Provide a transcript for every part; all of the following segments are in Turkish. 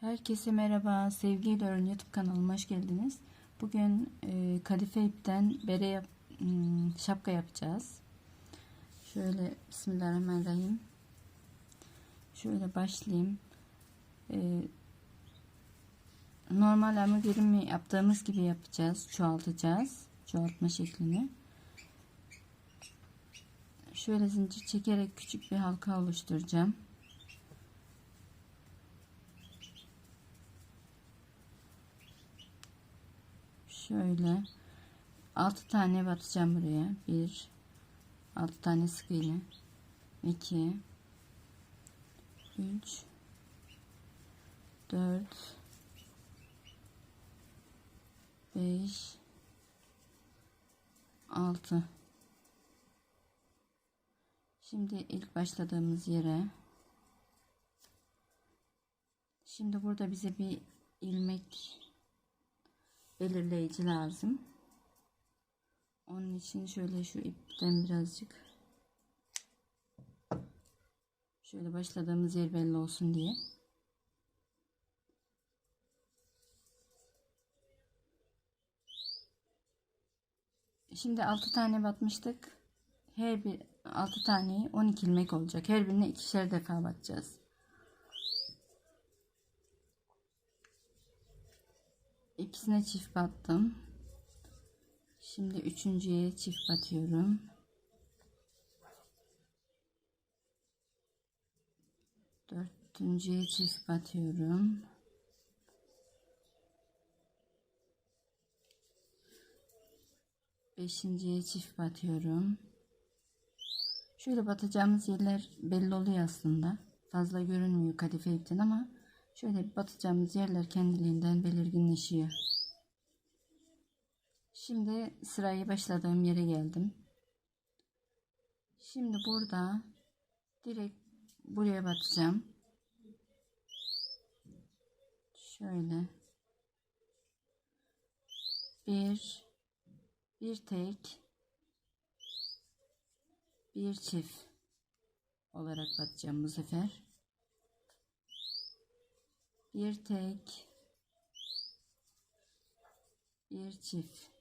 Herkese merhaba. Sevgiyle Örün YouTube kanalıma hoş geldiniz. Bugün e, kadife ipten bere yap, hmm, şapka yapacağız. Şöyle Bismillahirrahmanirrahim. Şöyle başlayayım. E, normal amigurumi yaptığımız gibi yapacağız. Çoğaltacağız. Çoğaltma şeklini. Şöyle zincir çekerek küçük bir halka oluşturacağım. Şöyle. 6 tane batacağım buraya. 1 6 tane sık iğne 2 3 4 5 6 Şimdi ilk başladığımız yere. Şimdi burada bize bir ilmek belirleyici lazım. Onun için şöyle şu ipten birazcık şöyle başladığımız yer belli olsun diye. Şimdi 6 tane batmıştık. Her bir 6 taneyi 12 ilmek olacak. Her birine ikişer defa batacağız. İkisine çift battım. Şimdi üçüncüye çift batıyorum. Dördüncüye çift batıyorum. Beşinciye çift batıyorum. Şöyle batacağımız yerler belli oluyor aslında. Fazla görünmüyor kadife ipten ama şöyle batacağımız yerler kendiliğinden belirginleşiyor. Şimdi sırayı başladığım yere geldim. Şimdi burada direkt buraya batacağım. Şöyle bir bir tek bir çift olarak batacağım bu sefer. Bir tek. Bir çift.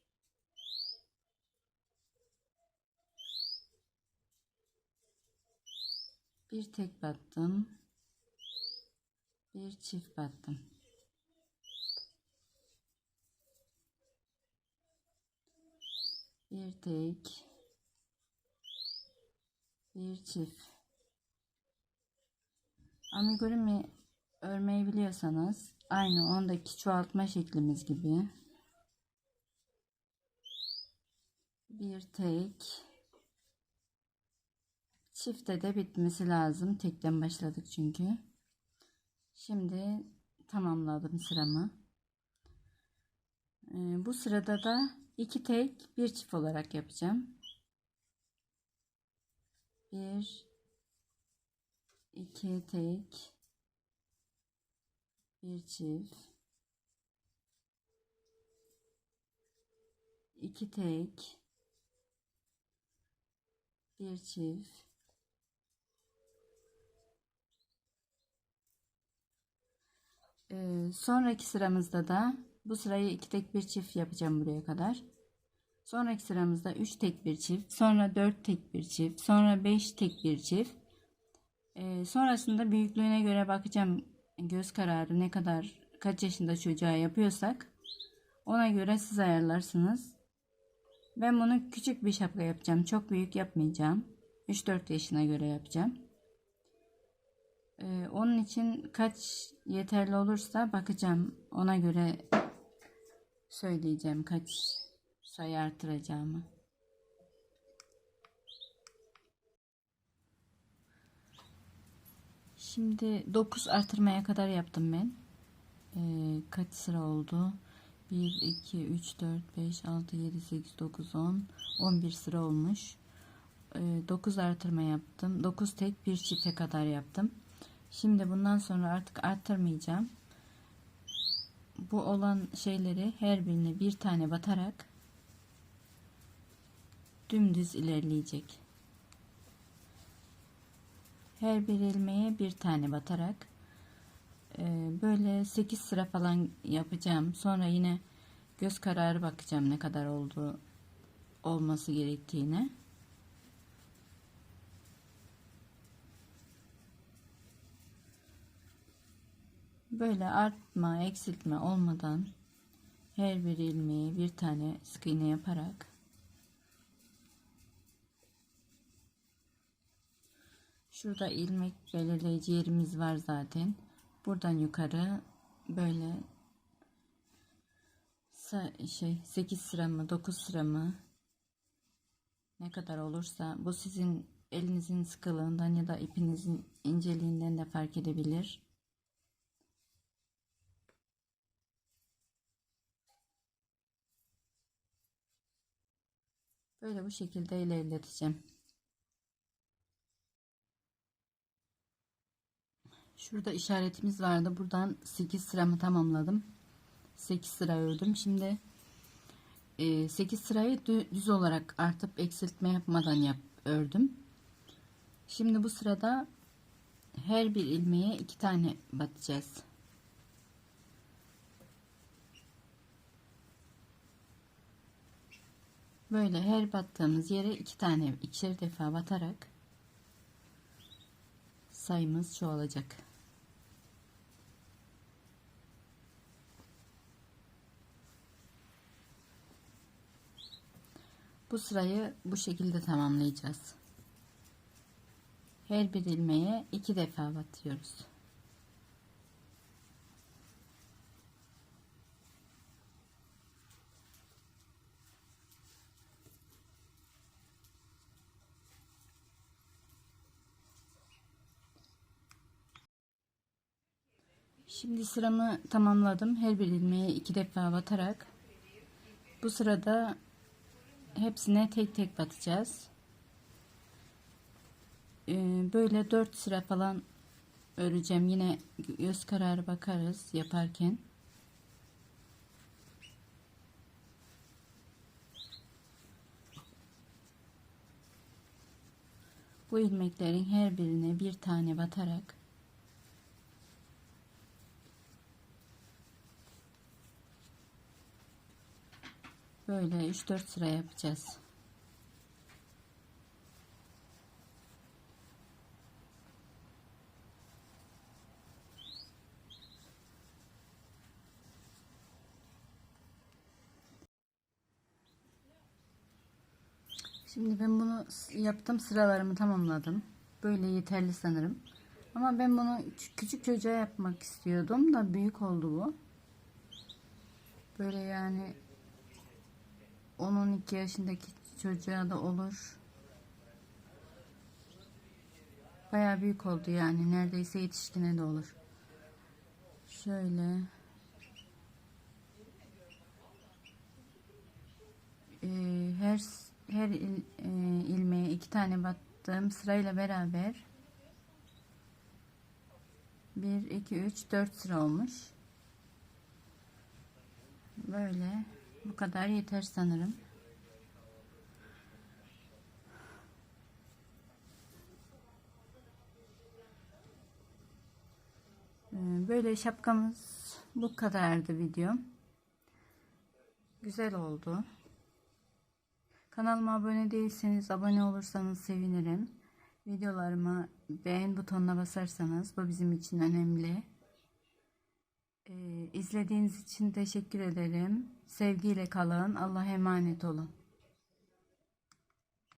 Bir tek battım. Bir çift battım. Bir tek. Bir çift. Amigurumi örmeyi biliyorsanız aynı ondaki çoğaltma şeklimiz gibi bir tek çifte de bitmesi lazım. Tekten başladık çünkü. Şimdi tamamladım sıramı. Ee, bu sırada da iki tek bir çift olarak yapacağım. Bir iki tek bir çift. İki tek. Bir çift. Ee, sonraki sıramızda da bu sırayı iki tek bir çift yapacağım buraya kadar. Sonraki sıramızda 3 tek bir çift sonra 4 tek bir çift sonra 5 tek bir çift. Ee, sonrasında büyüklüğüne göre bakacağım göz kararı ne kadar kaç yaşında çocuğa yapıyorsak ona göre siz ayarlarsınız. Ben bunu küçük bir şapka yapacağım. Çok büyük yapmayacağım. 3-4 yaşına göre yapacağım. Ee, onun için kaç yeterli olursa bakacağım. Ona göre söyleyeceğim kaç sayı artıracağımı. Şimdi 9 artırmaya kadar yaptım ben. Ee, kaç sıra oldu? 1, 2, 3, 4, 5, 6, 7, 8, 9, 10, 11 sıra olmuş. Ee, 9 artırma yaptım. 9 tek bir çifte kadar yaptım. Şimdi bundan sonra artık arttırmayacağım. Bu olan şeyleri her birine bir tane batarak dümdüz ilerleyecek. Her bir ilmeğe bir tane batarak e, böyle 8 sıra falan yapacağım. Sonra yine göz kararı bakacağım ne kadar oldu olması gerektiğine. Böyle artma, eksiltme olmadan her bir ilmeğe bir tane sık iğne yaparak Şurada ilmek belirleyici yerimiz var zaten. Buradan yukarı böyle şey 8 sıra mı 9 sıra mı ne kadar olursa bu sizin elinizin sıkılığından ya da ipinizin inceliğinden de fark edebilir. Böyle bu şekilde ilerleteceğim. Şurada işaretimiz vardı. Buradan 8 sıramı tamamladım. 8 sıra ördüm. Şimdi 8 sırayı düz olarak artıp eksiltme yapmadan yap, ördüm. Şimdi bu sırada her bir ilmeğe iki tane batacağız. Böyle her battığımız yere iki tane ikişer defa batarak sayımız çoğalacak. Bu sırayı bu şekilde tamamlayacağız. Her bir ilmeğe iki defa batıyoruz. Şimdi sıramı tamamladım. Her bir ilmeğe iki defa batarak bu sırada hepsine tek tek batacağız. Ee, böyle 4 sıra falan öreceğim. Yine göz kararı bakarız yaparken. Bu ilmeklerin her birine bir tane batarak Böyle 3-4 sıra yapacağız. Şimdi ben bunu yaptım sıralarımı tamamladım. Böyle yeterli sanırım. Ama ben bunu küçük çocuğa yapmak istiyordum da büyük oldu bu. Böyle yani 10-12 yaşındaki çocuğa da olur. Baya büyük oldu yani. Neredeyse yetişkine de olur. Şöyle. Ee, her her il, e, ilmeğe iki tane battığım sırayla beraber 1 2 3 4 sıra olmuş. Böyle bu kadar yeter sanırım. Ee, böyle şapkamız bu kadardı videom. Güzel oldu. Kanalıma abone değilseniz abone olursanız sevinirim. Videolarıma beğen butonuna basarsanız bu bizim için önemli. Ee, izlediğiniz için teşekkür ederim. Sevgiyle kalın. Allah'a emanet olun.